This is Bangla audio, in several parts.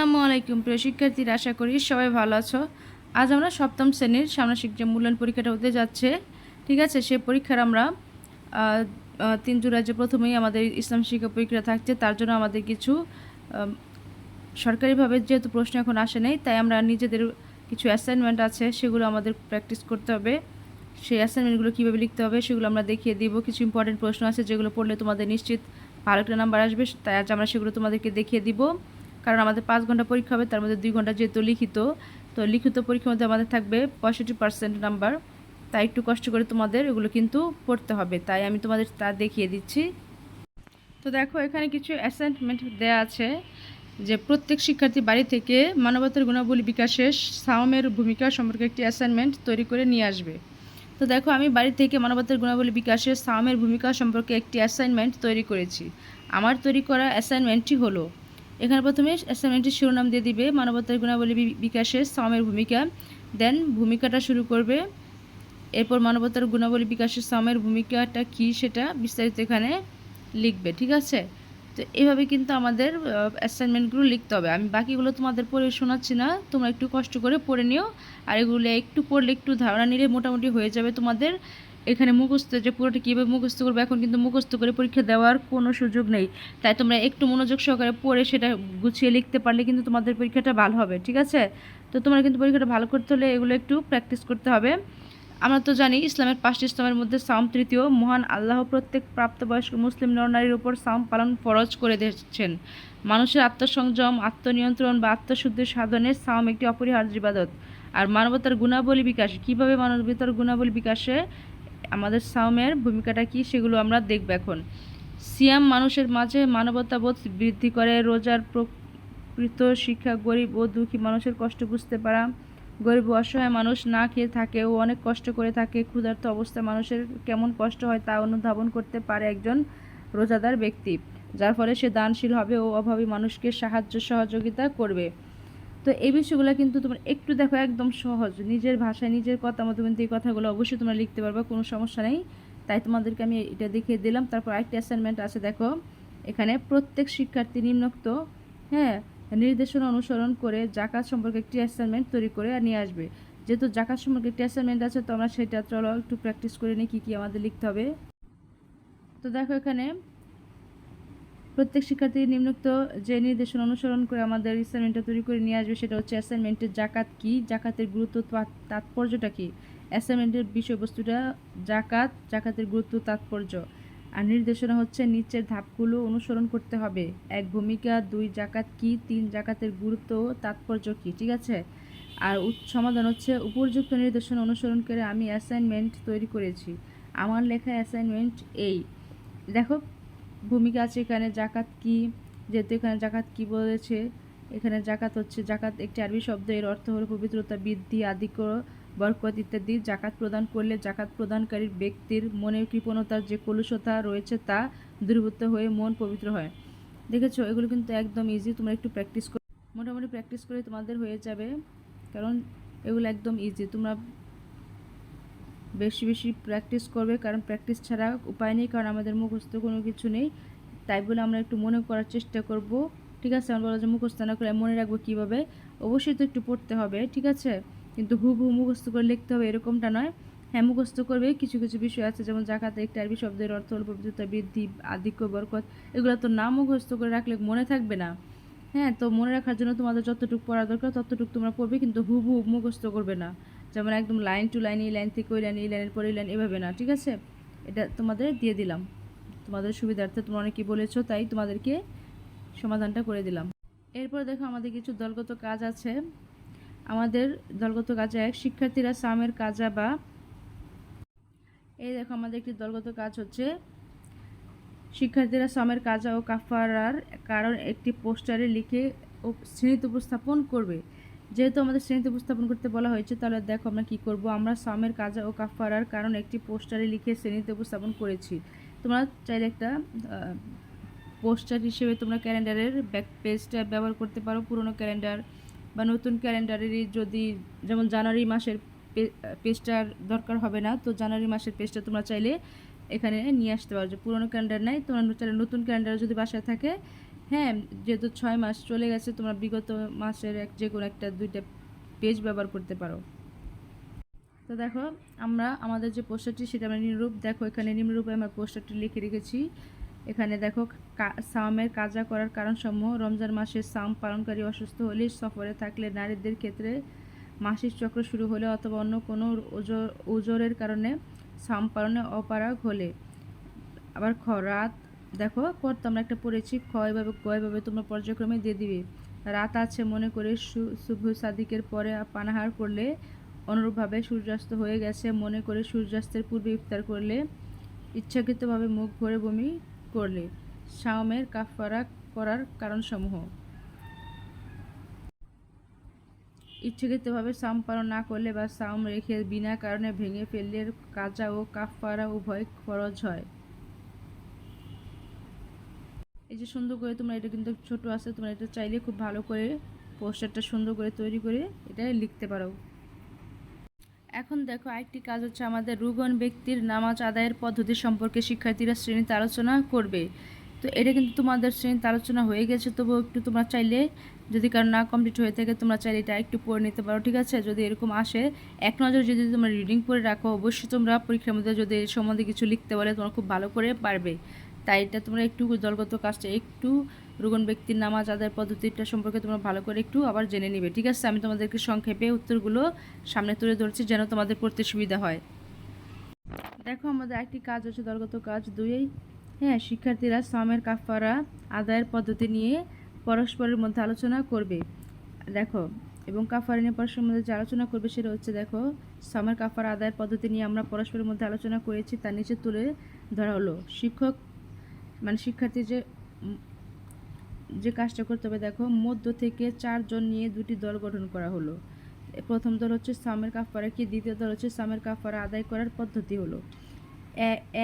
আসসালামু আলাইকুম প্রিয় শিক্ষার্থীরা, আশা করি সবাই ভালো আছো। আজ আমরা সপ্তম শ্রেণির সামনাসিক যে মূল্যায়ন পরীক্ষাটা হতে যাচ্ছে, ঠিক আছে, সে পরীক্ষার আমরা তিন জুলাই যে প্রথমেই আমাদের ইসলাম শিক্ষা পরীক্ষা থাকছে, তার জন্য আমাদের কিছু সরকারিভাবে যেহেতু প্রশ্ন এখন আসে নাই, তাই আমরা নিজেদের কিছু অ্যাসাইনমেন্ট আছে, সেগুলো আমাদের প্র্যাকটিস করতে হবে। সেই অ্যাসাইনমেন্টগুলো কীভাবে লিখতে হবে, সেগুলো আমরা দেখিয়ে দিব। কিছু ইম্পর্টেন্ট প্রশ্ন আছে, যেগুলো পড়লে তোমাদের নিশ্চিত ভালো একটা নাম্বার আসবে, তাই আজ আমরা সেগুলো তোমাদেরকে দেখিয়ে দিব। কারণ আমাদের পাঁচ ঘণ্টা পরীক্ষা হবে, তার মধ্যে দুই ঘণ্টা যেহেতু লিখিত, তো লিখিত পরীক্ষার মধ্যে আমাদের থাকবে পঁয়ষট্টি পার্সেন্ট নাম্বার তাই একটু কষ্ট করে তোমাদের এগুলো কিন্তু পড়তে হবে। তাই আমি তোমাদের তা দেখিয়ে দিচ্ছি। তো দেখো, এখানে কিছু অ্যাসাইনমেন্ট দেওয়া আছে যে প্রত্যেক শিক্ষার্থী বাড়ি থেকে মানবতার গুণাবলী বিকাশে সাওমের ভূমিকা সম্পর্কে একটি অ্যাসাইনমেন্ট তৈরি করে নিয়ে আসবে। তো দেখো, আমি বাড়ি থেকে মানবতার গুণাবলী বিকাশে সাওমের ভূমিকা সম্পর্কে একটি অ্যাসাইনমেন্ট তৈরি করেছি। আমার তৈরি করা অ্যাসাইনমেন্টটি হলো এখানে প্রথমে অ্যাসাইনমেন্টের শিরোনাম দিয়ে দিবে, মানবতার গুণাবলী বিকাশে সাওমের ভূমিকা। দেন ভূমিকাটা শুরু করবে। এরপর মানবতার গুণাবলী বিকাশে সামের ভূমিকাটা কী সেটা বিস্তারিত এখানে লিখবে, ঠিক আছে? তো এভাবে কিন্তু আমাদের অ্যাসাইনমেন্টগুলো লিখতে হবে। আমি বাকিগুলো তোমাদের পড়ে শোনাচ্ছি না, তোমরা একটু কষ্ট করে পড়ে নিও। আর এগুলো একটু পড়লে একটু ধারণা নিলে মোটামুটি হয়ে যাবে তোমাদের। এখানে মুখস্থ যে পুরোটা কীভাবে মুখস্থ করবে, এখন কিন্তু মুখস্থ করে পরীক্ষা দেওয়ার কোনো সুযোগ নেই। তাই তোমরা একটু মনোযোগ সহকারে পড়ে সেটা গুছিয়ে লিখতে পারলে কিন্তু তোমাদের পরীক্ষাটা ভালো হবে, ঠিক আছে? তো তোমরা কিন্তু পরীক্ষাটা ভালো করতে হলে এগুলো একটু প্র্যাকটিস করতে হবে। আমরা তো জানি ইসলামের পাঁচটি ইসলামের মধ্যে সাম তৃতীয়, মহান আল্লাহ প্রত্যেক প্রাপ্তবয়স্ক মুসলিম নরনারীর উপর সাম পালন ফরজ করে দিয়েছেন। মানুষের আত্মসংযম, আত্মনিয়ন্ত্রণ বা আত্মশুদ্ধির সাধনে সাম একটি অপরিহার্য ইবাদত। আর মানবতার গুণাবলী বিকাশ, কীভাবে মানবতার গুণাবলী বিকাশে আমাদের সাওমের ভূমিকাটা কি সেগুলো আমরা দেখব এখন। সিয়াম মানুষের মাঝে মানবতাবোধ বৃদ্ধি করে, রোজার প্রকৃত শিক্ষা গরিব ও দুঃখী মানুষের কষ্ট বুঝতে পারা। গরিব অসহায় মানুষ না খেয়ে থাকে ও অনেক কষ্ট করে থাকে। ক্ষুধার্ত অবস্থায় মানুষের কেমন কষ্ট হয় তা অনুধাবন করতে পারে একজন রোজাদার ব্যক্তি, যার ফলে সে দানশীল হবে ও অভাবী মানুষকে সাহায্য সহযোগিতা করবে। তো এই বিষয়গুলো কিন্তু তোমরা একটু দেখো, একদম সহজ। নিজের ভাষায়, নিজের কথা মতো কিন্তু এই কথাগুলো অবশ্যই তোমরা লিখতে পারবে, কোনো সমস্যা নেই। তাই তোমাদেরকে আমি এটা দেখিয়ে দিলাম। তারপর আরেকটি অ্যাসাইনমেন্ট আছে, দেখো। এখানে প্রত্যেক শিক্ষার্থী নিম্নোক্ত হ্যাঁ নির্দেশনা অনুসরণ করে জাকাত সম্পর্কে একটি অ্যাসাইনমেন্ট তৈরি করে নিয়ে আসবে। যেহেতু জাকাত সম্পর্কে একটি অ্যাসাইনমেন্ট আছে, তো আমরা সেটা চলো একটু প্র্যাকটিস করে নিই কী কী আমাদের লিখতে হবে। তো দেখো এখানে প্রত্যেক শিক্ষার্থী নিম্নোক্ত যে নির্দেশনা অনুসরণ করে আমাদের অ্যাসাইনমেন্টটা তৈরি করে নিয়ে আসবে, সেটা হচ্ছে অ্যাসাইনমেন্টের জাকাত কি? জাকাতের গুরুত্ব তাৎপর্যটা কি? অ্যাসাইনমেন্টের বিষয়বস্তুটা জাকাত, জাকাতের গুরুত্ব, তাৎপর্য। আর নির্দেশনা হচ্ছে নিচের ধাপগুলো অনুসরণ করতে হবে। এক ভূমিকা, দুই জাকাত কি? তিন জাকাতের গুরুত্ব, তাৎপর্য কি? ঠিক আছে? আর সমাধান হচ্ছে উপযুক্ত নির্দেশনা অনুসরণ করে আমি অ্যাসাইনমেন্ট তৈরি করেছি। আমার লেখা অ্যাসাইনমেন্ট এই। দেখো ভূমিকা আছে এখানে জাকাত কি, যেহেতু এখানে জাকাত কি বলেছে, এখানে জাকাত হচ্ছে, জাকাত একটি আরবি শব্দ, এর অর্থ হলো পবিত্রতা, বৃদ্ধি, আধিক্য, বরকত ইত্যাদি। জাকাত প্রদান করলে জাকাত প্রদানকারীর ব্যক্তির মনের কৃপণতার যে কলুষতা রয়েছে তা দূরীভূত হয়ে মন পবিত্র হয়। দেখেছ? এগুলো কিন্তু একদম ইজি তোমরা একটু প্র্যাকটিস করো, মোটামুটি প্র্যাকটিস করে তোমাদের হয়ে যাবে। কারণ এগুলো একদম ইজি তোমরা বেশি বেশি প্র্যাকটিস করবে, কারণ প্র্যাকটিস ছাড়া উপায় নেই, কারণ আমাদের মুখস্থ কোনো কিছু নেই। তাই বলে আমরা একটু মনে করার চেষ্টা করব। ঠিক আছে? আমরা বলা যে মুখস্থ না করে মনে রাখব কীভাবে? অবশ্যই তো একটু পড়তে হবে, ঠিক আছে? কিন্তু হুবহু মুখস্থ করে লিখতে হবে এরকমটা নয়। হ্যাঁ মুখস্থ করবে। কিছু কিছু বিষয় আছে, যেমন জাকাতে, একটা আরবি শব্দের অর্থ হল পবিত্রতা, বৃদ্ধি, আধিক্য, বরকত। এগুলো তো না মুখস্থ করে রাখলে মনে থাকবে না। হ্যাঁ তো মনে রাখার জন্য তোমাদের যতটুকু পড়া দরকার, ততটুকু তোমরা পড়বে, কিন্তু হুবহু মুখস্থ করবে না। যেমন একদম লাইন টু লাইন, এই লাইন থেকে ওই লাইন, এই লাইনের পরে এই লাইন, এভাবে না, ঠিক আছে? এটা তোমাদের দিয়ে দিলাম। তোমাদের সুবিধার্থে তোমরা অনেকে বলেছ, তাই তোমাদেরকে সমাধানটা করে দিলাম। এরপর দেখো আমাদের কিছু দলগত কাজ আছে। আমাদের দলগত কাজে এক শিক্ষার্থীরা সামের কাজা বা এই দেখো আমাদের একটি দলগত কাজ হচ্ছে, শিক্ষার্থীরা সামের কাজা ও কাফারার কারণ একটি পোস্টারে লিখে শ্রেণীতে উপস্থাপন করবে। যেহেতু আমাদের শ্রেণীতে উপস্থাপন করতে বলা হয়েছে, তাহলে দেখো আমরা কি করব? আমরা সামের কাজা ও কাফারার কারণ একটি পোস্টারে লিখে শ্রেণীতে উপস্থাপন করেছি। তোমরা চাইলে একটা পোস্টার হিসেবে তোমরা ক্যালেন্ডারের ব্যাক পেজটা ব্যবহার করতে পারো, পুরনো ক্যালেন্ডার বা নতুন ক্যালেন্ডারেরই যদি, যেমন জানুয়ারি মাসের পেজটার দরকার হবে না, তো জানুয়ারি মাসের পেজটা তোমরা চাইলে এখানে নিয়ে আসতে পারো। যে পুরনো ক্যালেন্ডার নাই, তোমরা চাইলে নতুন ক্যালেন্ডার যদি বাসায় থাকে হ্যাঁ যেহেতু ছয় মাস চলে গেছে, তোমরা বিগত মাসের এক যে কোনো একটা দুইটা পেজ ব্যবহার করতে পারো। তো দেখো, আমরা আমাদের যে পোস্টারটি, সেটা আমরা নিম্নরূপ, দেখো এখানে নিম্নরূপে আমরা পোস্টারটি লিখে রেখেছি। এখানে দেখো সামের কাজা করার কারণসমূহ, রমজান মাসে সাম পালনকারী অসুস্থ হলে সফরে থাকলে নারীদের ক্ষেত্রে মাসিক চক্র শুরু হলে অথবা অন্য কোনো ওজো- ওজোরের কারণে সাম পালনে অপারগ হলে, আবার খ রাত দেখো পর তো আমরা একটা পড়েছি খ এভাবে ক এভাবে তোমরা পর্যায়ক্রমে দিয়ে দিবে। রাত আছে মনে করে শুভ সাদিকের পরে পানাহার করলে, অনুরূপভাবে সূর্যাস্ত হয়ে গেছে, মনে করে সূর্যাস্তের পূর্বে ইফতার করলে, ইচ্ছাকৃতভাবে মুখ ভরে বমি করলে, শাওমের কাফারা করার কারণসমূহ। ইচ্ছাকৃতভাবে সাম পালন না করলে বা সাম রেখে বিনা কারণে ভেঙে ফেললে কাজা ও কাফারা উভয় খরচ হয়। এই যে সুন্দর করে তোমরা এটা কিন্তু ছোট আছে, তোমরা এটা চাইলে খুব ভালো করে পোস্টারটা সুন্দর করে তৈরি করে এটা লিখতে পারো। এখন দেখো আরেকটি কাজ হচ্ছে আমাদের রুগন ব্যক্তির নামাজ আদায়ের পদ্ধতি সম্পর্কে শিক্ষার্থীরা শ্রেণীতে আলোচনা করবে। তো এটা কিন্তু তোমাদের শ্রেণীতে আলোচনা হয়ে গেছে, তবুও একটু তোমরা চাইলে যদি কারও না কমপ্লিট হয়ে থাকে, তোমরা চাইলে এটা একটু পড়ে নিতে পারো, ঠিক আছে? যদি এরকম আসে, এক নজর যদি তোমরা রিডিং করে রাখো, অবশ্যই তোমরা পরীক্ষার মধ্যে যদি এর সম্বন্ধে কিছু লিখতে বলে, তোমরা খুব ভালো করে পারবে। তাই এটা তোমরা একটু দলগত কাজটা, একটু রুগন ব্যক্তির নামাজ আদায়ের পদ্ধতিটা সম্পর্কে তোমরা ভালো করে একটু আবার জেনে নিবে, ঠিক আছে? আমি তোমাদেরকে সংক্ষেপে উত্তরগুলো সামনে তুলে ধরছি যেন তোমাদের পড়তে সুবিধা হয়। দেখো, আমাদের একটি কাজ হচ্ছে দলগত কাজ দুই হ্যাঁ শিক্ষার্থীরা সামের কাফারা আদায়ের পদ্ধতি নিয়ে পরস্পরের মধ্যে আলোচনা করবে। দেখো, এবং কাফারা নিয়ে পরস্পরের মধ্যে যে আলোচনা করবে সেটা হচ্ছে, দেখো, সামের কাফারা আদায়ের পদ্ধতি নিয়ে আমরা পরস্পরের মধ্যে আলোচনা করেছি তার নিচে তুলে ধরা হলো। শিক্ষক মানে শিক্ষার্থী যে যে কাজটা করতে হবে, দেখো, মধ্য থেকে চারজন নিয়ে দুটি দল গঠন করা হলো। প্রথম দল হচ্ছে সামের কাফারা, কি দ্বিতীয় দল হচ্ছে সামের কাফারা, আদায় করার পদ্ধতি হলো।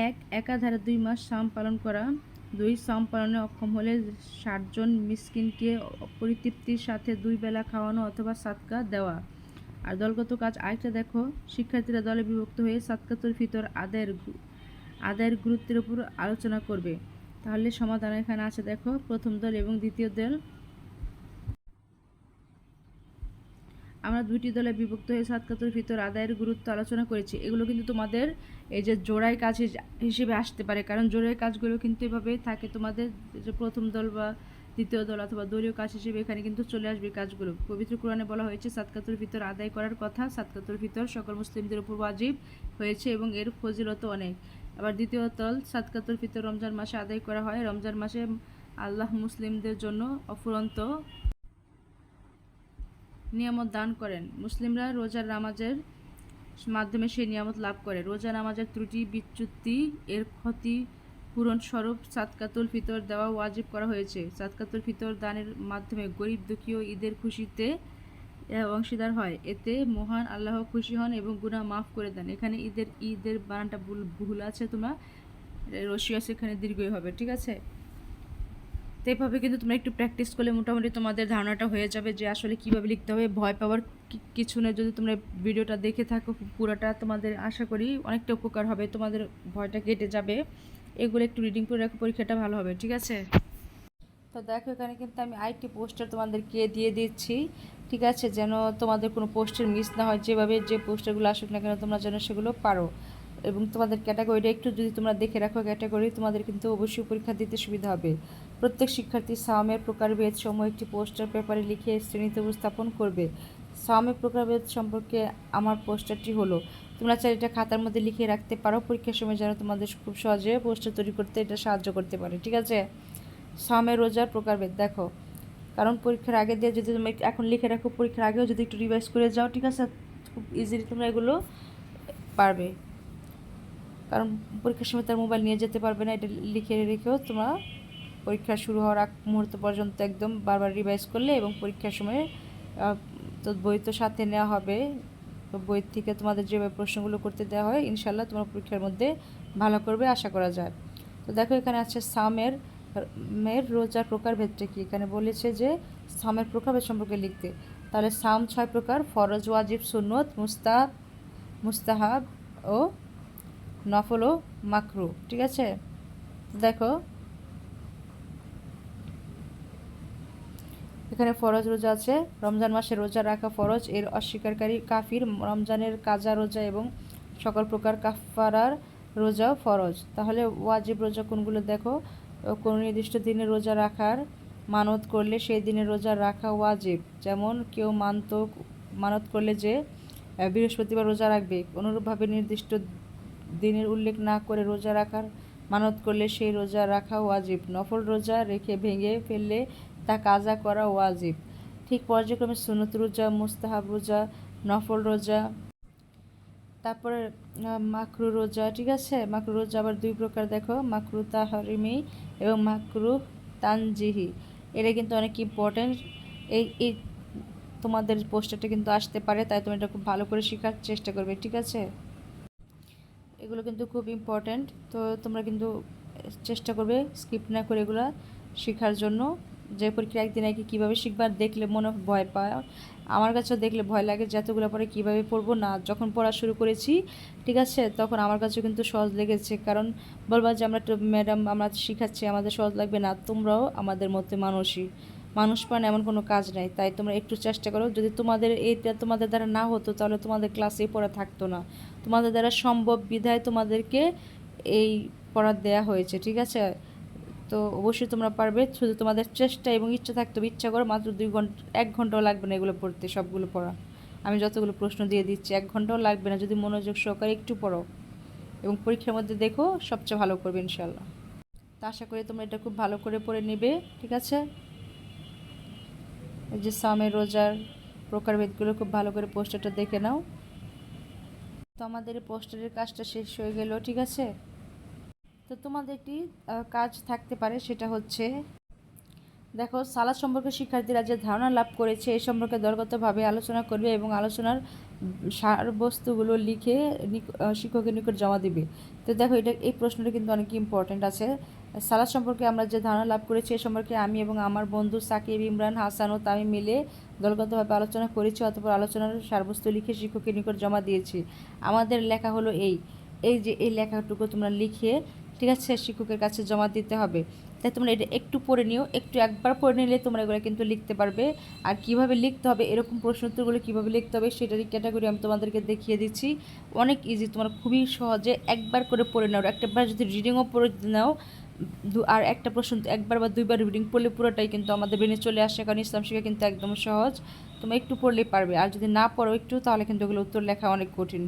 এক, একাধারে দুই মাস সাম পালন করা, দুই, সাম পালনে অক্ষম হলে ষাটজন মিসকিনকে পরিতৃপ্তির সাথে দুই বেলা খাওয়ানো অথবা সাতকা দেওয়া। আর দলগত কাজ আরেকটা, দেখো, শিক্ষার্থীরা দলে বিভক্ত হয়ে সাতকাতুর ভিতর আদায়ের আদায়ের গুরুত্বের উপর আলোচনা করবে। তাহলে সমাধান এখানে আছে, দেখো, প্রথম দল এবং দ্বিতীয় দল। আমরা দুইটি দলে বিভক্ত হয়ে সাতকাতুর ভিতর আদায়ের গুরুত্ব আলোচনা করেছি। এগুলো কিন্তু তোমাদের এই যে জোড়াই কাজ হিস- হিসেবে আসতে পারে, কারণ জোড়াই কাজগুলো কিন্তু এভাবে থাকে। তোমাদের যে প্রথম দল বা দ্বিতীয় দল অথবা দলীয় কাজ হিসেবে এখানে কিন্তু চলে আসবে কাজগুলো। পবিত্র কোরআনে বলা হয়েছে সাতকাতুর ভিতর আদায় করার কথা সাতকাতুর ভিতর সকল মুসলিমদের উপর ওয়াজিব হয়েছে এবং এর ফজিলত অনেক। আবার দল সাতকাতুর ফিতর রমজান মাসে আদায় করা হয়। রমজান মাসে আল্লাহ মুসলিমদের জন্য অফুরন্ত নিয়ামত দান করেন। মুসলিমরা রোজার নামাজের মাধ্যমে সেই নিয়ামত লাভ করে। রোজা নামাজের ত্রুটি, বিচ্যুতি, এর ক্ষতি পূরণ স্বরূপ সাতকাতুল ফিতর দেওয়া ওয়াজিব করা হয়েছে। সাতকাতুল ফিতর দানের মাধ্যমে গরিব দুঃখী ও ঈদের খুশিতে অংশীদার হয়। এতে মহান আল্লাহ খুশি হন এবং গুনাহ মাফ করে দেন। এখানে ঈদের ঈদের বানানটা ভুল ভুল আছে তোমরা। রশিয়া সেখানে দীর্ঘই হবে, ঠিক আছে? তো এভাবে কিন্তু তোমরা একটু প্র্যাকটিস করলে মোটামুটি তোমাদের ধারণাটা হয়ে যাবে যে আসলে কীভাবে লিখতে হবে। ভয় পাওয়ার কিছু নেই। যদি তোমরা ভিডিওটা দেখে থাকো, পুরোটা তোমাদের আশা করি অনেকটা উপকার হবে। তোমাদের ভয়টা কেটে যাবে। এগুলো একটু রিডিং করে রাখো, পরীক্ষাটা ভালো হবে, ঠিক আছে? তো দেখো, এখানে কিন্তু আমি আরেকটি পোস্টার তোমাদেরকে দিয়ে দিচ্ছি। ঠিক আছে? যেন তোমাদের কোনো পোস্টার মিস না হয়, যেভাবে যে পোস্টারগুলো আসুক না কেন, তোমরা যেন সেগুলো পারো। এবং তোমাদের ক্যাটাগরিটা একটু যদি তোমরা দেখে রাখো, ক্যাটাগরি তোমাদের কিন্তু অবশ্যই পরীক্ষা দিতে সুবিধা হবে। প্রত্যেক শিক্ষার্থী সামের প্রকারভেদ সমূহ একটি পোস্টার পেপারে লিখে শ্রেণীতে উপস্থাপন করবে। সামের প্রকারভেদ সম্পর্কে আমার পোস্টারটি হলো, তোমরা চাই এটা খাতার মধ্যে লিখে রাখতে পারো। পরীক্ষার সময় যেন তোমাদের খুব সহজে পোস্টার তৈরি করতে এটা সাহায্য করতে পারে। ঠিক আছে? সামের রোজার প্রকারভেদ, দেখো। কারণ পরীক্ষার আগে দিয়ে যদি তুমি এখন লিখে রাখো, পরীক্ষার আগেও যদি একটু রিভাইজ করে যাও, ঠিক আছে? খুব ইজিলি তোমরা এগুলো পারবে। কারণ পরীক্ষার সময় তার মোবাইল নিয়ে যেতে পারবে না, এটা লিখে রেখেও তোমরা পরীক্ষা শুরু হওয়ার আগ মুহূর্ত পর্যন্ত একদম বারবার রিভাইজ করলে এবং পরীক্ষার সময় তো বই তো সাথে নেওয়া হবে। তো বই থেকে তোমাদের যেভাবে প্রশ্নগুলো করতে দেওয়া হয় ইনশাল্লাহ তোমার পরীক্ষার মধ্যে ভালো করবে, আশা করা যায়। তো দেখো এখানে আছে সামের মের রোজার প্রকারভেদটা কি? এখানে বলেছে যে, সামের প্রকারভেদ সম্পর্কে লিখতে। তাহলে সাম ছয় প্রকার, ফরজ, ওয়াজিব, সুন্নত, মুস্তাহ মুস্তাহাব ও নফল ও মাকরু। ঠিক আছে? দেখো। এখানে ফরজ রোজা আছে। রমজান মাসে রোজা রাখা ফরজ। এর অস্বীকারী কাফির রমজানের কাজা রোজা এবং সকল প্রকার কাফারার রোজা ফরজ। তাহলে ওয়াজিব রোজা কোনগুলো দেখো? কোনো নির্দিষ্ট দিনে রোজা রাখার মানত করলে সেই দিনে রোজা রাখা ওয়াজিব। যেমন কেউ মানত মানত করলে যে বৃহস্পতিবার রোজা রাখবে, অনুরূপভাবে নির্দিষ্ট দিনের উল্লেখ না করে রোজা রাখার মানত করলে সেই রোজা রাখা ওয়াজিব। নফল রোজা রেখে ভেঙে ফেললে তা কাজা করা ওয়াজিব। ঠিক পর্যায়ক্রমে সুনত রোজা, মুস্তাহাব রোজা, নফল রোজা তারপরে মাকরু রোজা, ঠিক আছে? মাকরু রোজা আবার দুই প্রকার, দেখো। মাকরু তাহরিমি এবং মাকরু তানজিহি। এটা কিন্তু অনেক ইম্পর্টেন্ট এই এই তোমাদের পোস্টারটা কিন্তু আসতে পারে, তাই তুমি এটা খুব ভালো করে শেখার চেষ্টা করবে, ঠিক আছে? এগুলো কিন্তু খুব ইম্পর্ট্যান্ট তো তোমরা কিন্তু চেষ্টা করবে স্কিপ না করে এগুলো শেখার জন্য। যে পরীক্ষা একদিন আগে কীভাবে শিখবার দেখলে মনে ভয় পায়? আমার কাছেও দেখলে ভয় লাগে যে এতগুলো পরে কীভাবে পড়ব না। যখন পড়া শুরু করেছি, ঠিক আছে, তখন আমার কাছেও কিন্তু সহজ লেগেছে। কারণ বলবা যে আমরা ম্যাডাম, আমরা শিখাচ্ছি, আমাদের সহজ লাগবে না। তোমরাও আমাদের মধ্যে মানুষই। মানুষ পান এমন কোনো কাজ নাই। তাই তোমরা একটু চেষ্টা করো। যদি তোমাদের এইটা তোমাদের দ্বারা না হতো, তাহলে তোমাদের ক্লাসে পড়া থাকতো না। তোমাদের দ্বারা সম্ভব বিধায় তোমাদেরকে এই পড়া দেয়া হয়েছে, ঠিক আছে? তো অবশ্যই তোমরা পারবে। শুধু তোমাদের চেষ্টা এবং ইচ্ছা থাকতে হবে। ইচ্ছা করো মাত্র দুই ঘণ্টা, এক ঘন্টাও লাগবে না এগুলো পড়তে, সবগুলো পড়া। আমি যতগুলো প্রশ্ন দিয়ে দিচ্ছি, এক ঘন্টাও লাগবে না। যদি মনোযোগ সহকারে একটু পড়ো এবং পরীক্ষার মধ্যে দেখো, সবচেয়ে ভালো করবে ইনশাল্লাহ তা আশা করি তোমরা এটা খুব ভালো করে পড়ে নেবে, ঠিক আছে? এই যে সামের, রোজার প্রকারভেদগুলো খুব ভালো করে পোস্টারটা দেখে নাও। তো আমাদের পোস্টারের কাজটা শেষ হয়ে গেল, ঠিক আছে? তো তোমাদের একটি কাজ থাকতে পারে, সেটা হচ্ছে, দেখো, সালাদ সম্পর্কে শিক্ষার্থীরা যে ধারণা লাভ করেছে এই সম্পর্কে দলগতভাবে আলোচনা করবে এবং আলোচনার সারবস্তুগুলো লিখে শিক্ষকের নিকট জমা দিবে। তো দেখো, এটা, এই প্রশ্নটা কিন্তু অনেক ইম্পর্ট্যান্ট আছে। সালাদ সম্পর্কে আমরা যে ধারণা লাভ করেছি, এ সম্পর্কে আমি এবং আমার বন্ধু সাকিব, ইমরান, হাসান ও তামি মিলে দলগতভাবে আলোচনা করেছি, অতপর আলোচনার সারবস্তু লিখে শিক্ষকের নিকট জমা দিয়েছি। আমাদের লেখা হলো এই এই যে এই লেখাটুকু তোমরা লিখে ঠিক আছে, শিক্ষকের কাছে জমা দিতে হবে। তাই তোমরা এটা একটু পড়ে নিও, একটু একবার পড়ে নিলে তোমরা এগুলো কিন্তু লিখতে পারবে। আর কীভাবে লিখতে হবে, এরকম প্রশ্ন উত্তরগুলো কীভাবে লিখতে হবে সেটারই ক্যাটাগরি আমি তোমাদেরকে দেখিয়ে দিচ্ছি। অনেক ইজি তোমার খুবই সহজে একবার করে পড়ে নাও। একটাবার যদি রিডিংও পড়ে নাও আর একটা প্রশ্ন একবার বা দুইবার রিডিং পড়লে পুরোটাই কিন্তু আমাদের ব্রেনে চলে আসে, কারণ ইসলাম শিক্ষা কিন্তু একদম সহজ। তোমরা একটু পড়লেই পারবে, আর যদি না পড়ো একটু, তাহলে কিন্তু ওগুলো উত্তর লেখা অনেক কঠিন।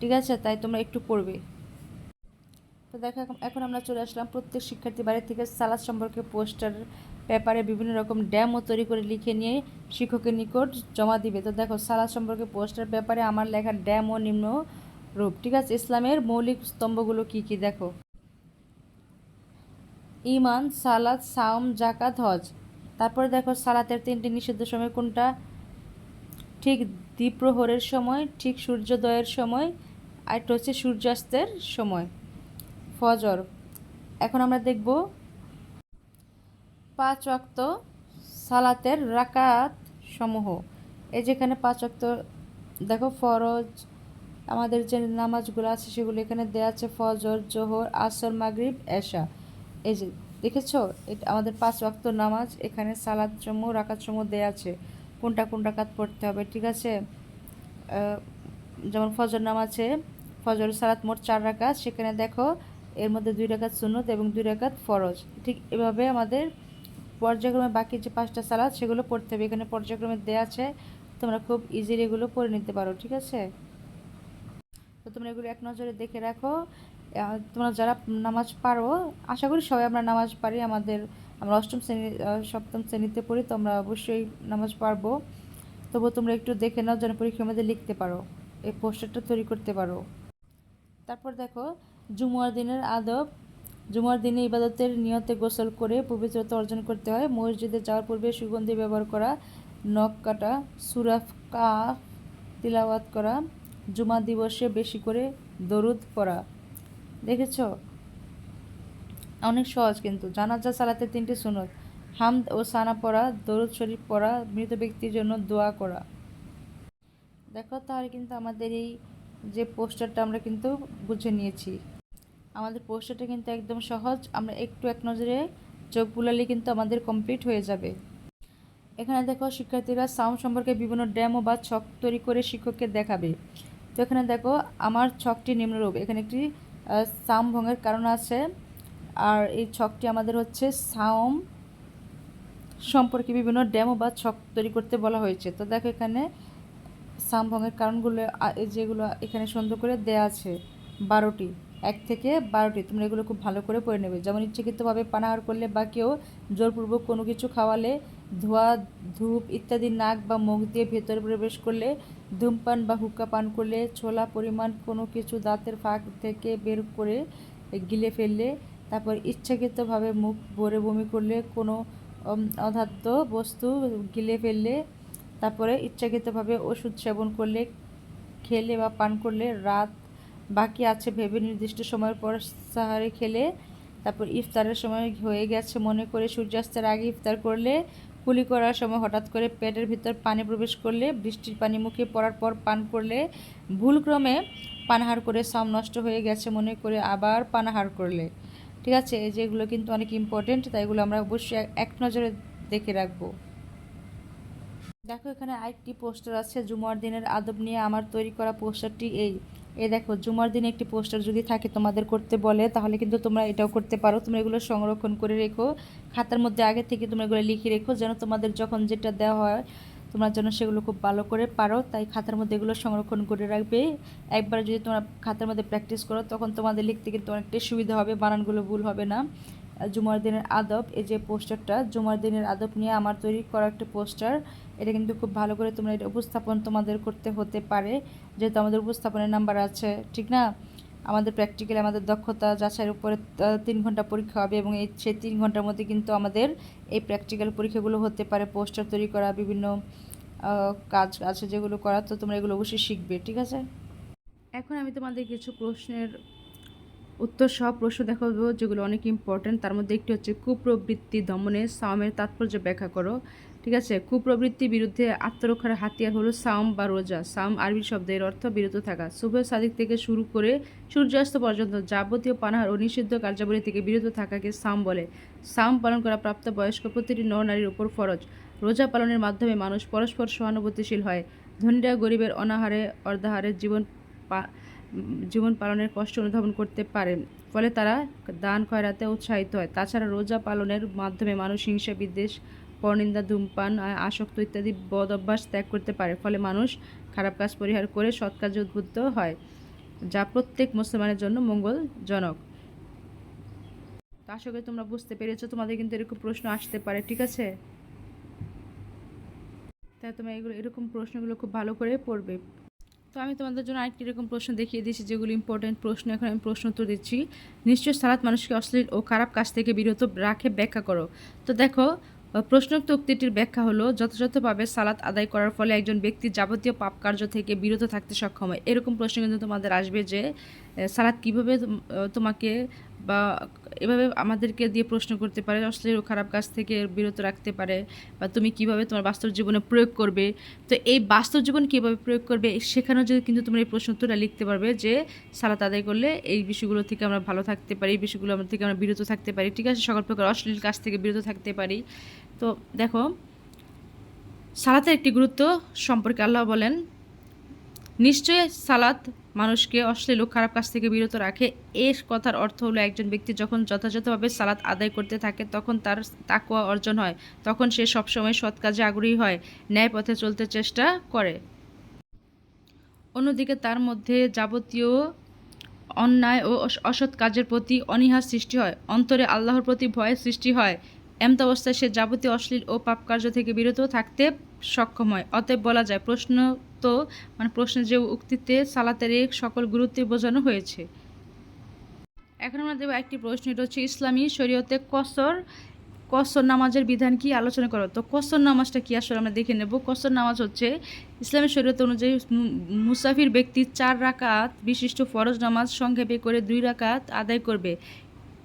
ঠিক আছে, তাই তোমরা একটু পড়বে। তো দেখো, এখন- আমরা চলে আসলাম প্রত্যেক শিক্ষার্থী বাড়ি থেকে সালাদ সম্পর্কে পোস্টার, পেপারে বিভিন্ন রকম ড্যামও তৈরি করে লিখে নিয়ে শিক্ষকের নিকট জমা দিবে। তো দেখো, সালাদ সম্পর্কে পোস্টার, পেপারে আমার লেখা ড্যাম ও নিম্ন রূপ, ঠিক আছে? ইসলামের মৌলিক স্তম্ভগুলো কি কি? দেখো। ইমান সালাদ, সাওম জাকাত হজ। তারপরে দেখো, সালাতের তিনটি নিষিদ্ধ সময় কোনটা? ঠিক দ্বিপ্রহরের সময়, ঠিক সূর্যোদয়ের সময়, আর হচ্ছে সূর্যাস্তের সময়। ফজর। এখন আমরা দেখব পাঁচ ওয়াক্ত সালাতের রাকাত সমূহ। এই যেখানে পাঁচ ওয়াক্ত, দেখো ফরজ, আমাদের যে নামাজগুলো আছে সেগুলো এখানে দেওয়া আছে, ফজর, জোহর, আসর, মাগরিব, এশা। এই যে, দেখেছ? এটা আমাদের পাঁচ ওয়াক্ত নামাজ, এখানে সালাদ সমূহ, রাকাত সমূহ দেওয়া আছে। কোনটা কোন রাকাত পড়তে হবে, ঠিক আছে? যেমন ফজর নামাজে, ফজর সালাত মোট চার রাকাত, সেখানে দেখো এর মধ্যে দুই রাকাত সুন্নত এবং দুই রাকাত ফরজ। ঠিক এভাবে আমাদের পর্যায়ক্রমে বাকি যে পাঁচটা সালাদ সেগুলো পড়তে হবে। এখানে পর্যায়ক্রমে দেওয়া আছে, তোমরা খুব ইজিলি এগুলো পড়ে নিতে পারো, ঠিক আছে? তো তোমরা এগুলো এক নজরে দেখে রাখো। তোমরা যারা নামাজ পারো, আশা করি সবাই আমরা নামাজ পারি। আমাদের, আমরা অষ্টম শ্রেণি সপ্তম শ্রেণীতে পড়ি, তো আমরা অবশ্যই নামাজ পারব। তবুও তোমরা একটু দেখে নাও, যেন পরীক্ষার মধ্যে লিখতে পারো। এই পোস্টারটা তৈরি করতে পারো। তারপর দেখো জুমুয়ার দিনের আদব, জুমার দিনে ইবাদতের নিয়তে গোসল করে পবিত্রতা অর্জন করতে হয়। মসজিদে যাওয়ার পূর্বে সুগন্ধি ব্যবহার করা, নখ কাটা, সুরাফ, কাফ, তিলাওয়াত করা, জুমা দিবসে বেশি করে দরুদ পড়া। দেখেছ? অনেক সহজ কিন্তু। জানাজা, সালাতে তিনটি সুনত হামদ ও সানা পড়া, দরুদ শরীফ পড়া, মৃত ব্যক্তির জন্য দোয়া করা। দেখো, তাহলে কিন্তু আমাদের এই যে পোস্টারটা আমরা কিন্তু বুঝে নিয়েছি। আমাদের পোস্টারটা কিন্তু একদম সহজ। আমরা একটু এক নজরে চোখ বুলালে কিন্তু আমাদের কমপ্লিট হয়ে যাবে। এখানে দেখো, শিক্ষার্থীরা সাউন্ড সম্পর্কে বিভিন্ন ডেমো বা ছক তৈরি করে শিক্ষককে দেখাবে। তো এখানে দেখো, আমার ছকটি নিম্নরূপ। এখানে একটি সাম ভঙ্গের কারণ আছে। আর এই ছকটি আমাদের হচ্ছে সাউম সম্পর্কে বিভিন্ন ডেমো বা ছক তৈরি করতে বলা হয়েছে। তো দেখো এখানে, সাম ভঙ্গের কারণগুলো যেগুলো এখানে সুন্দর করে দেয়া আছে, বারোটি। এক থেকে বারোটি, তোমরা এগুলো খুব ভালো করে পড়ে নেবে। যেমন ইচ্ছাকৃতভাবে পানাহার করলে বা কেউ জোরপূর্বক কোনো কিছু খাওয়ালে, ধোয়া, ধূপ ইত্যাদি নাক বা মুখ দিয়ে ভেতরে প্রবেশ করলে, ধূমপান বা হুক্কা পান করলে ছোলা পরিমাণ কোনো কিছু দাঁতের ফাঁক থেকে বের করে গিলে ফেললে, তারপর ইচ্ছাকৃতভাবে মুখ ভরে বমি করলে কোনো অধাদ্য বস্তু গিলে ফেললে, তারপরে ইচ্ছাকৃতভাবে ওষুধ সেবন করলে, খেলে বা পান করলে রাত বাকি আছে ভেবে নির্দিষ্ট সময়ের পর সাহারে খেলে, তারপর ইফতারের সময় হয়ে গেছে মনে করে সূর্যাস্তের আগে ইফতার করলে, কুলি করার সময় হঠাৎ করে পেটের ভিতর পানি প্রবেশ করলে, বৃষ্টির পানি মুখে পড়ার পর পান করলে, ভুলক্রমে পানাহার করে সাম নষ্ট হয়ে গেছে মনে করে আবার পানাহার করলে। ঠিক আছে যেগুলো কিন্তু অনেক ইম্পর্টেন্ট তাই এগুলো আমরা অবশ্যই এক নজরে দেখে রাখব। দেখো, এখানে আরেকটি পোস্টার আছে, জুমার দিনের আদব নিয়ে আমার তৈরি করা পোস্টারটি এই। এ দেখো, জুমার দিনে একটি পোস্টার যদি থাকে তোমাদের করতে বলে, তাহলে কিন্তু তোমরা এটাও করতে পারো। তোমরা এগুলো সংরক্ষণ করে রেখো। খাতার মধ্যে আগে থেকে তোমরা এগুলো লিখে রেখো, যেন তোমাদের যখন যেটা দেওয়া হয়, তোমরা যেন সেগুলো খুব ভালো করে পারো। তাই খাতার মধ্যে এগুলো সংরক্ষণ করে রাখবে। একবার যদি তোমরা খাতার মধ্যে প্র্যাকটিস করো, তখন তোমাদের লিখতে কিন্তু অনেকটাই সুবিধা হবে, বানানগুলো ভুল হবে না। জুমার দিনের আদব, এই যে পোস্টারটা, জুমার দিনের আদব নিয়ে আমার তৈরি করা একটা পোস্টার। এটা কিন্তু খুব ভালো করে তোমরা এটা উপস্থাপন তোমাদের করতে হতে পারে। যেহেতু আমাদের উপস্থাপনের নাম্বার আছে, ঠিক না? আমাদের প্র্যাকটিক্যালি আমাদের দক্ষতা যাচাইয়ের উপরে তিন ঘণ্টা পরীক্ষা হবে এবং এই সেই তিন ঘণ্টার মধ্যে কিন্তু আমাদের এই প্র্যাকটিক্যাল পরীক্ষাগুলো হতে পারে পোস্টার তৈরি করা, বিভিন্ন কাজ আছে যেগুলো করা তো তোমরা এগুলো অবশ্যই শিখবে, ঠিক আছে? এখন আমি তোমাদের কিছু প্রশ্নের উত্তর সহ প্রশ্ন দেখাবো, যেগুলো অনেক ইম্পর্ট্যান্ট তার মধ্যে একটি হচ্ছে, কুপ্রবৃত্তি দমনে সাওমের তাৎপর্য ব্যাখ্যা করো। ঠিক আছে? কুপ্রবৃত্তির বিরুদ্ধে আত্মরক্ষার হাতিয়ার হলো সাম বা রোজা। সাম আরবি শব্দের অর্থ বিরত থাকা। শুভ সাদিক থেকে শুরু করে সূর্যাস্ত পর্যন্ত যাবতীয় পানাহার ও নিষিদ্ধ কার্যাবলী থেকে বিরত থাকাকে সাম বলে। সাম পালন করা প্রাপ্তবয়স্ক প্রতিটি নর নারীর উপর ফরজ। রোজা পালনের মাধ্যমে মানুষ পরস্পর সহানুভূতিশীল হয়। ধনীরা গরিবের অনাহারে, অর্ধাহারে জীবন জীবন পালনের কষ্ট অনুধাবন করতে পারে। ফলে তারা দান, খয়রাতে উৎসাহিত হয়। তাছাড়া রোজা পালনের মাধ্যমে মানুষ হিংসা বিদ্বেষ পরনিন্দা, ধূমপান আসক্ত ইত্যাদি বদ অভ্যাস ত্যাগ করতে পারে। ফলে মানুষ খারাপ কাজ পরিহার করে সৎ কাজে উদ্বুদ্ধ হয়, যা প্রত্যেক মুসলমানের জন্য মঙ্গলজনক। আশা করি তোমরা বুঝতে পেরেছ, তোমাদের কিন্তু এরকম প্রশ্ন আসতে পারে, ঠিক আছে? তাই তোমরা এগুলো, এরকম প্রশ্নগুলো খুব ভালো করে পড়বে। তো আমি তোমাদের জন্য আরেকটি এরকম প্রশ্ন দেখিয়ে দিয়েছি, যেগুলো ইম্পর্টেন্ট প্রশ্ন। এখন আমি প্রশ্ন উত্তর দিচ্ছি। নিশ্চয় সালাত মানুষকে অশ্লীল ও খারাপ কাজ থেকে বিরত রাখে, ব্যাখ্যা করো। তো দেখো আহ, প্রশ্নোক্ত ব্যাখ্যা হলো যথাযথভাবে সালাত আদায় করার ফলে একজন ব্যক্তি যাবতীয় পাপ কার্য থেকে বিরত থাকতে সক্ষম হয়। এরকম প্রশ্ন কিন্তু তোমাদের আসবে যে সালাত কীভাবে তোমাকে বা এভাবে আমাদেরকে দিয়ে প্রশ্ন করতে পারে অশ্লীল খারাপ কাজ থেকে বিরত রাখতে পারে বা তুমি কীভাবে তোমার বাস্তব জীবনে প্রয়োগ করবে? তো এই বাস্তব জীবন কীভাবে প্রয়োগ করবে সেখানেও যদি কিন্তু তোমার এই প্রশ্ন উত্তরটা লিখতে পারবে যে সালাত আদায় করলে এই বিষয়গুলো থেকে আমরা ভালো থাকতে পারি এই বিষয়গুলো থেকে আমরা বিরত থাকতে পারি ঠিক আছে? সকল প্রকার অশ্লীল কাজ থেকে বিরত থাকতে পারি। তো দেখো, সালাতের একটি গুরুত্ব সম্পর্কে আল্লাহ বলেন নিশ্চয় সালাত মানুষকে অশ্লীল খারাপ কাজ থেকে বিরত রাখে। এর কথার অর্থ হলো একজন ব্যক্তি যখন যথাযথভাবে সালাত আদায় করতে থাকে, তখন তার তাকুয়া অর্জন হয়, তখন সে সবসময় সৎ কাজে আগ্রহী হয়, ন্যায় পথে চলতে চেষ্টা করে। অন্যদিকে তার মধ্যে যাবতীয় অন্যায় ও অসৎ কাজের প্রতি অনীহা সৃষ্টি হয়, অন্তরে আল্লাহর প্রতি ভয়ের সৃষ্টি হয়। এমত অবস্থায় সে যাবতীয় অশ্লীল ও পাপ কার্য থেকে বিরত থাকতে সক্ষম হয়। অতএব বলা যায়, প্রশ্ন তো মানে প্রশ্নের যে উক্তিতে সালাতের সকল গুরুত্বে বোঝানো হয়েছে। এখন আমরা দেবো একটি প্রশ্ন, এটা হচ্ছে ইসলামী শরীয়তে কসর কসর নামাজের বিধান কি? আলোচনা করো। তো কসর নামাজটা কি? আসলে আমরা দেখে নেব। কসর নামাজ হচ্ছে ইসলামী শরীয়ত অনুযায়ী মুসাফির ব্যক্তি চার রাকাত বিশিষ্ট ফরজ নামাজ সংক্ষেপে করে দুই রাকাত আদায় করবে।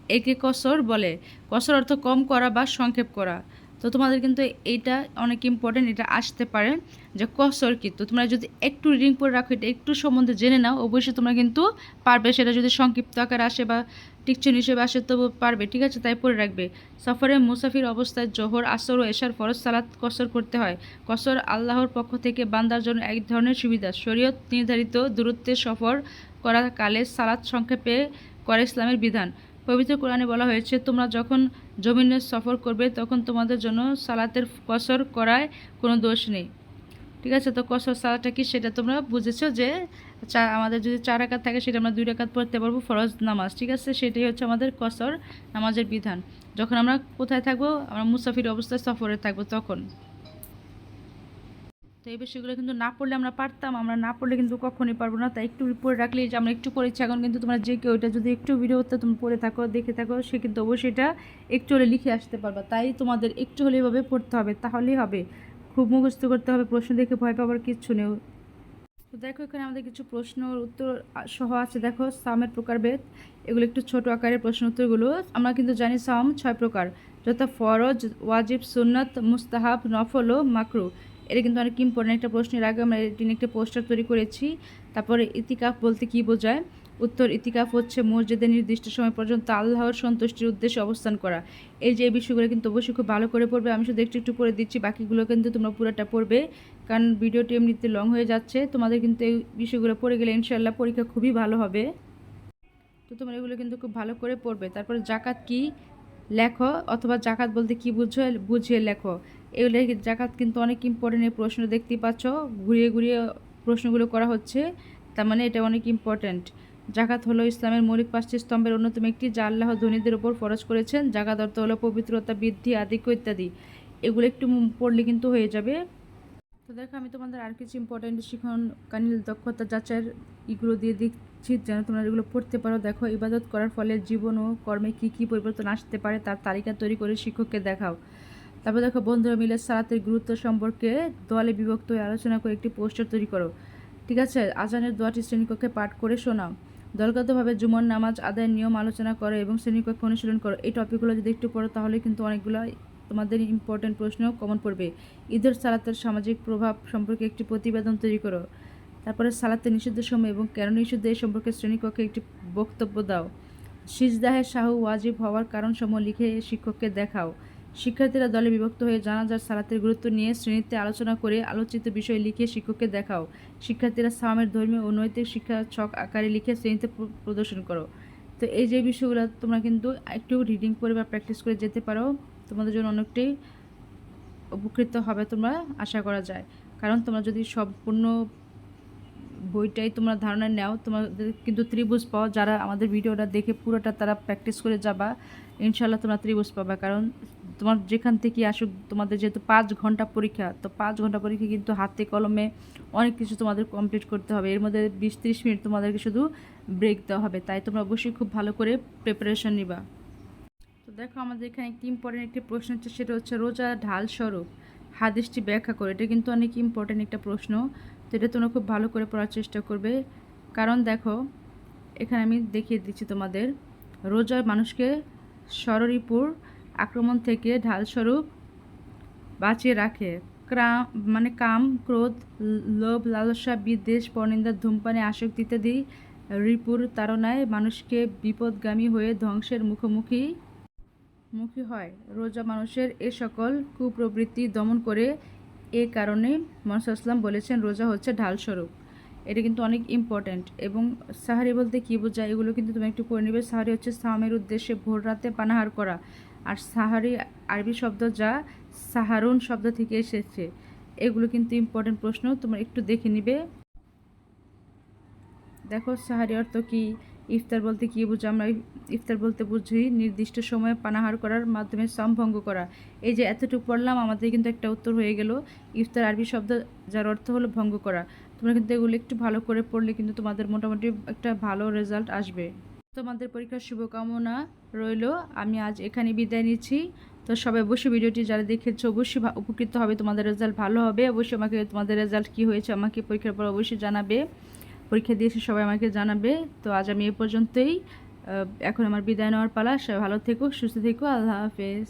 একে কসর বলে। কসর অর্থ কম করা বা সংক্ষেপ করা। তো তোমাদের কিন্তু এইটা অনেক ইম্পর্টেন্ট এটা আসতে পারে যে কসর কি। তো তোমরা যদি একটু রিডিং করে রাখো, এটা একটু সম্বন্ধে জেনে নাও, অবশ্যই তোমরা কিন্তু পারবে। সেটা যদি সংক্ষিপ্ত আকার আসে বা টিকচন হিসেবে আসে তো পারবে। ঠিক আছে, তাই পড়ে রাখবে। সফরে মুসাফির অবস্থায় জোহর, আসর ও এশার ফরজ সালাত কসর করতে হয়। কসর আল্লাহর পক্ষ থেকে বান্দার জন্য এক ধরনের সুবিধা। শরীয়ত নির্ধারিত দূরত্বে সফর করা কালে সালাত সংক্ষেপে করে ইসলামের বিধান। পবিত্র কোরআনে বলা হয়েছে, তোমরা যখন জমিনে সফর করবে, তখন তোমাদের জন্য সালাতের কসর করায় কোনো দোষ নেই। ঠিক আছে, তো কসর সালাটা কি সেটা তোমরা বুঝেছ যে চা, আমাদের যদি চার রাকাত থাকে, সেটা আমরা দুই রাকাত পড়তে পারব ফরজ নামাজ। ঠিক আছে, সেটাই হচ্ছে আমাদের কসর নামাজের বিধান। যখন আমরা কোথায় থাকব, আমরা মুসাফির অবস্থায় সফরে থাকব তখন। তো এই বিষয়গুলো কিন্তু না পড়লে আমরা পারতাম, আমরা না পড়লে কিন্তু কখনই পারব না। তাই একটু পড়ে রাখলে যে আমরা একটু পড়েছি, এখন কিন্তু তোমরা যে কেউ এটা যদি একটু ভিডিও ভিডিওতে তুমি পড়ে থাকো, দেখে থাকো, সে কিন্তু অবশ্যই এটা একটু হলে লিখে আসতে পারবে। তাই তোমাদের একটু হলে এভাবে পড়তে হবে, তাহলেই হবে। খুব মুখস্থ করতে হবে, প্রশ্ন দেখে ভয় পাবার কিচ্ছু নেই। তো দেখো, এখানে আমাদের কিছু প্রশ্নর উত্তর সহ আছে। দেখো সামের প্রকারভেদ এগুলো একটু ছোট আকারের প্রশ্ন উত্তরগুলো। আমরা কিন্তু জানি সাম ছয় প্রকার, যথা ফরজ, ওয়াজিব, সুন্নত, মুস্তাহাব, নফল ও মাকরু। এটা কিন্তু অনেক ইম্পর্টেন্ট একটা প্রশ্নের আগে আমরা এটি একটা পোস্টার তৈরি করেছি। তারপরে ইতিকাফ বলতে কি বোঝায়? উত্তর, ইতিকাফ হচ্ছে মসজিদে নির্দিষ্ট সময় পর্যন্ত আল্লাহর সন্তুষ্টির উদ্দেশ্যে অবস্থান করা। এই যে বিষয়গুলো কিন্তু অবশ্যই খুব ভালো করে পড়বে। আমি শুধু একটু একটু করে দিচ্ছি, বাকিগুলো কিন্তু তোমরা পুরোটা পড়বে। কারণ ভিডিওটি এমনিতে লং হয়ে যাচ্ছে। তোমাদের কিন্তু এই বিষয়গুলো পড়ে গেলে ইনশাল্লাহ পরীক্ষা খুবই ভালো হবে। তো তোমরা এগুলো কিন্তু খুব ভালো করে পড়বে। তারপরে জাকাত কি? লেখো, অথবা জাকাত বলতে কি বুঝো, বুঝিয়ে লেখো। এগুলো জাকাত কিন্তু অনেক ইম্পর্টেন্ট এই প্রশ্ন দেখতেই পাচ্ছ। ঘুরিয়ে ঘুরিয়ে প্রশ্নগুলো করা হচ্ছে, তার মানে এটা অনেক ইম্পর্ট্যান্ট জাকাত হলো ইসলামের মৌলিক পাঁচটি স্তম্ভের অন্যতম একটি, যা আল্লাহ ধনীদের ওপর ফরজ করেছেন। জাকাত অর্থ হলো পবিত্রতা, বৃদ্ধি, আধিক্য ইত্যাদি। এগুলো একটু পড়লে কিন্তু হয়ে যাবে। তো দেখো, আমি তোমাদের আর কিছু ইম্পর্টেন্ট শিখন, কানিল, দক্ষতা, যাচাইয়ের এগুলো দিয়ে দিচ্ছি, যেন তোমরা এগুলো পড়তে পারো। দেখো, ইবাদত করার ফলে জীবন ও কর্মে কী কী পরিবর্তন আসতে পারে, তার তালিকা তৈরি করে শিক্ষককে দেখাও। তারপর দেখো, বন্ধুরা মিলে সালাতের গুরুত্ব সম্পর্কে দলে বিভক্ত হয়ে আলোচনা করে একটি পোস্টার তৈরি করো। ঠিক আছে? আজানের দোয়াটি শ্রেণীকক্ষে পাঠ করে শোনাও। দলগতভাবে জুমন নামাজ আদায়ের নিয়ম আলোচনা করো এবং শ্রেণীকক্ষে অনুশীলন করো। এই টপিকগুলো যদি একটু পড়ো, তাহলে কিন্তু অনেকগুলো তোমাদের ইম্পর্টেন্ট প্রশ্ন কমন পড়বে। ঈদের সালাতের সামাজিক প্রভাব সম্পর্কে একটি প্রতিবেদন তৈরি করো। তারপরে সালাতের নিষিদ্ধ সময় এবং কেন নিষিদ্ধ এই সম্পর্কে শ্রেণীকক্ষে একটি বক্তব্য দাও। সিজদাহের শাহু ওয়াজিব হওয়ার কারণসমূহ লিখে শিক্ষককে দেখাও। শিক্ষার্থীরা দলে বিভক্ত হয়ে জানাজার সালাতের গুরুত্ব নিয়ে শ্রেণীতে আলোচনা করে আলোচিত বিষয় লিখে শিক্ষককে দেখাও। শিক্ষার্থীরা সামের ধর্মীয় ও নৈতিক শিক্ষা ছক আকারে লিখে শ্রেণীতে প্রদর্শন করো। তো এই যে বিষয়গুলো, তোমরা কিন্তু একটু রিডিং করে বা প্র্যাকটিস করে যেতে পারো। তোমাদের জন্য অনেকটাই উপকৃত হবে তোমরা, আশা করা যায়। কারণ তোমরা যদি সম্পূর্ণ বইটাই তোমরা ধারণা নাও, তোমাদের কিন্তু ত্রিভুজ পাও। যারা আমাদের ভিডিওটা দেখে পুরোটা তারা প্র্যাকটিস করে যাবা। ইনশাল্লাহ তোমরা ত্রিভুজ পাবা। কারণ তোমার যেখান থেকে আসুক, তোমাদের যেহেতু পাঁচ ঘণ্টা পরীক্ষা, তো পাঁচ ঘণ্টা পরীক্ষা কিন্তু হাতে কলমে অনেক কিছু তোমাদের কমপ্লিট করতে হবে। এর মধ্যে বিশ ত্রিশ মিনিট তোমাদেরকে শুধু ব্রেক দেওয়া হবে। তাই তোমরা অবশ্যই খুব ভালো করে প্রিপারেশন নিবা। তো দেখো আমাদের এখানে একটি ইম্পর্টেন্ট একটি প্রশ্ন হচ্ছে, সেটা হচ্ছে রোজা ঢাল স্বরূপ, হাদিসটি ব্যাখ্যা করে। এটা কিন্তু অনেক ইম্পর্টেন্ট একটা প্রশ্ন। তো এটা তোমরা খুব ভালো করে পড়ার চেষ্টা করবে। কারণ দেখো, এখানে আমি দেখিয়ে দিচ্ছি তোমাদের রোজা মানুষকে স্বররিপুর আক্রমণ থেকে ঢালস্বরূপ বাঁচিয়ে রাখে। ক্রাম মানে কাম, ক্রোধ, লোভ, লালসা, বিদ্বেষ, পরনিন্দা, ধূমপানে, আসক্তি ইত্যাদি রিপুর তাড়নায় মানুষকে বিপদগামী হয়ে ধ্বংসের মুখোমুখি মুখী হয়। রোজা মানুষের এ সকল কুপ্রবৃত্তি দমন করে এ কারণে মনসাসলাম বলেছেন, রোজা হচ্ছে ঢালস্বরূপ। এটা কিন্তু অনেক ইম্পর্ট্যান্ট এবং সাহারি বলতে কী বোঝায় এগুলো কিন্তু তুমি একটু করে নেবে। সাহারি হচ্ছে সামের উদ্দেশ্যে ভোর রাতে পানাহার করা। আর সাহারি আরবি শব্দ যা সাহারুন শব্দ থেকে এসেছে, এগুলো কিন্তু ইম্পর্টেন্ট প্রশ্ন, তোমরা একটু দেখে নিবে। দেখো, সাহারি অর্থ কি? ইফতার বলতে কী বুঝো? আমরা ইফতার বলতে বুঝি নির্দিষ্ট সময়ে পানাহার করার মাধ্যমে সম্ভঙ্গ করা। এই যে এতটুকু পড়লাম, আমাদের কিন্তু একটা উত্তর হয়ে গেল। ইফতার আরবি শব্দ যার অর্থ হলো ভঙ্গ করা। তোমরা কিন্তু এগুলো একটু ভালো করে পড়লে কিন্তু তোমাদের মোটামুটি একটা ভালো রেজাল্ট আসবে। তোমাদের পরীক্ষার শুভকামনা রইল। আমি আজ এখানে বিদায় নিচ্ছি। তো সবাই অবশ্যই ভিডিওটি যারা দেখেছ, অবশ্যই উপকৃত হবে। তোমাদের রেজাল্ট ভালো হবে। অবশ্যই আমাকে তোমাদের রেজাল্ট কী হয়েছে আমাকে পরীক্ষার পর অবশ্যই জানাবে। পরীক্ষা দিয়েছে সবাই আমাকে জানাবে। তো আজ আমি এ পর্যন্তই। এখন আমার বিদায় নেওয়ার পালা। সবাই ভালো থেকো, সুস্থ থেকো। আল্লাহ হাফেজ।